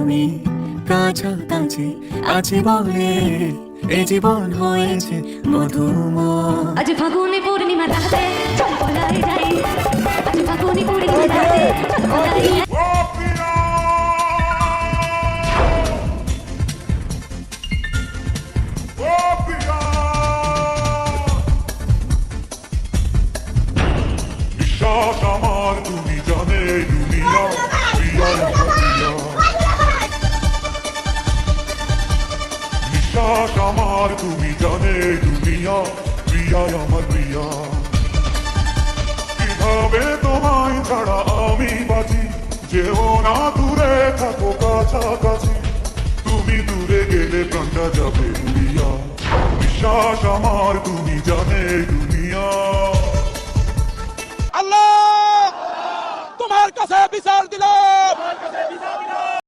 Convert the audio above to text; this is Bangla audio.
আমি কাছাকাছি আছি বলে এ জীবন হয়েছে মধুময়। আজ ফাগুনে পূর্ণিমা রাতে চল পলাই যাই। আজ ফাগুনে পূর্ণিমা রাতে চল পলাই যাই বিশ্বাস আমার বিশ্বাস আমার তুমি জানে দুনিয়া, প্রিয়া আমার প্রিয়া। কীভাবে তোমায় ছাড়া আমি বাঁচি? যেও না দূরে থাকো, কাছাকাছি। তুমি দূরে গেলে প্রাণটা যাবে উড়িয়া বিশ্বাস আমার, তুমি জানে দুনিয়া। আল্লাহ! তোমার কাছে বিচার দিলাম।